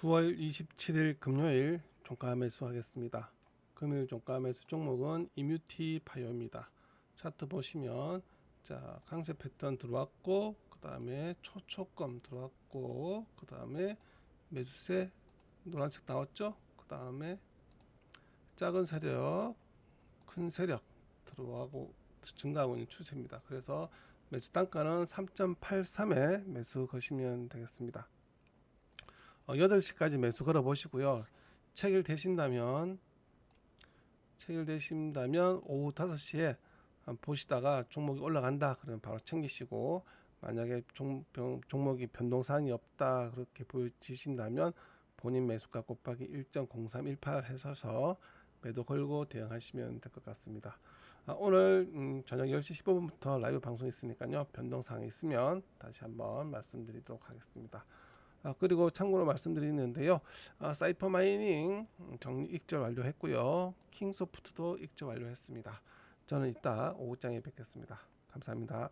9월 27일 금요일 종가 매수 하겠습니다. 금요일 종가 매수 종목은 이뮤티 바이오입니다. 차트 보시면 자 강세 패턴 들어왔고 그 다음에 초초검 들어왔고 그 다음에 매수세 노란색 나왔죠? 그 다음에 작은 세력, 큰 세력 들어가고 증가하고 있는 추세입니다. 그래서 매수 단가는 3.83에 매수 거시면 되겠습니다. 어, 8시까지 매수 걸어 보시고요. 체결 되신다면 체결 되신다면 오후 5시에 보시다가 종목이 올라간다 그러면 바로 챙기시고 만약에 종, 병- 종목이 변동 사항이 없다 그렇게 보여지신다면 본인 매수가 곱하기 1.0318 해서서 매도 걸고 대응하시면 될 것 같습니다. 아, 오늘 음, 저녁 10시 15분부터 라이브 방송 있으니까요. 변동 사항이 있으면 다시 한번 말씀드리도록 하겠습니다. 아, 그리고 참고로 말씀드리는데요. 아, 사이퍼 마이닝 음, 정리 익절 완료했고요. 킹소프트도 익절 완료했습니다. 저는 이따 오후장에 뵙겠습니다. 감사합니다.